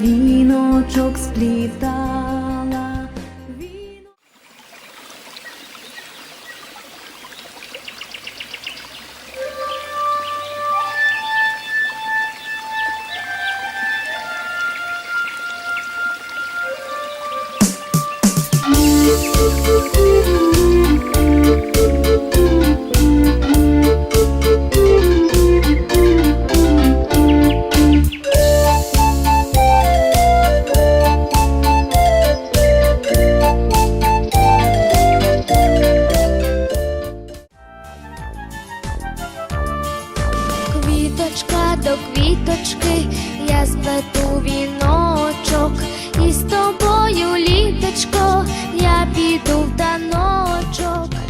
віночок сплітає. Квіточка до квіточки, я сплету віночок, і з тобою, літочко, я піду в таночок.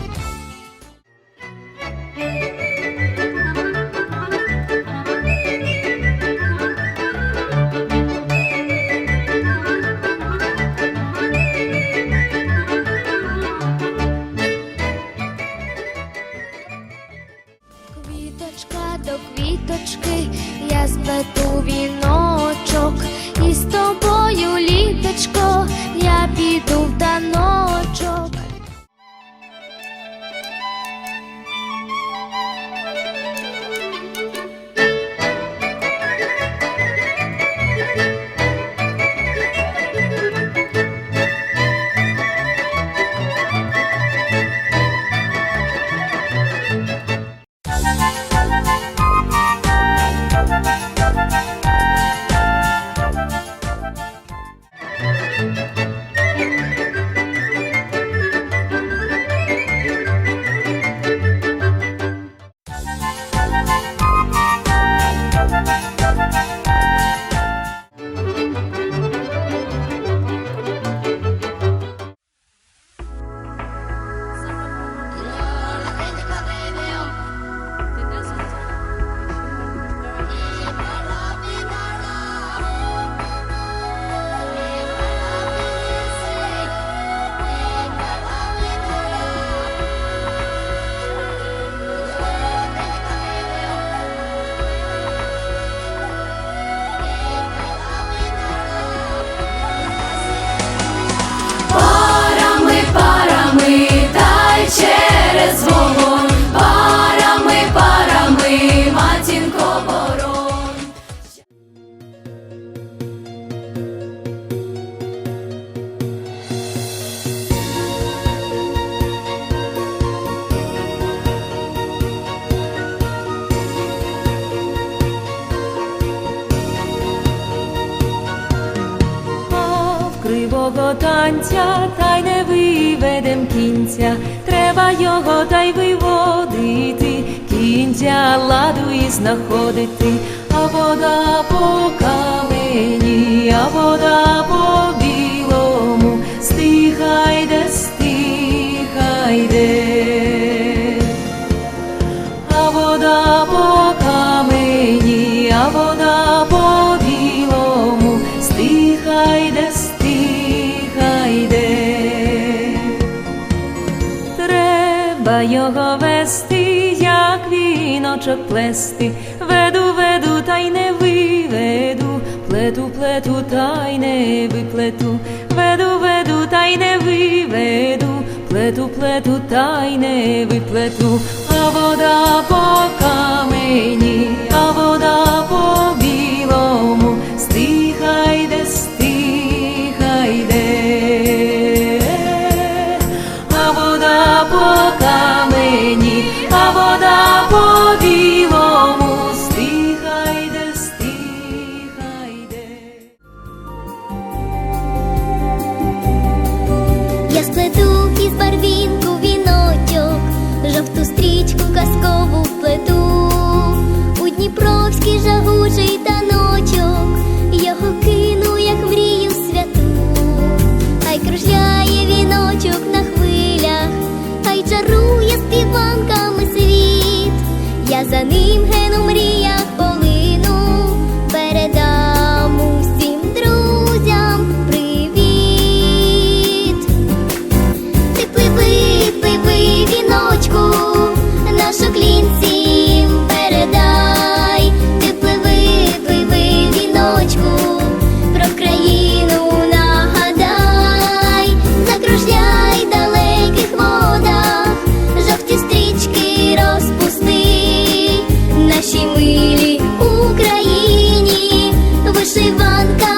Кривого танця та й не виведем кінця, треба його та й виводити, кінця ладу і знаходити, а вода по камені, а вода по його вести, як віночок плести, веду, веду, та й не виведу, плету, плету, та й не виплету, веду, веду, та й не виведу, плету, плету, та й не виплету, а вода за ним. Sivanka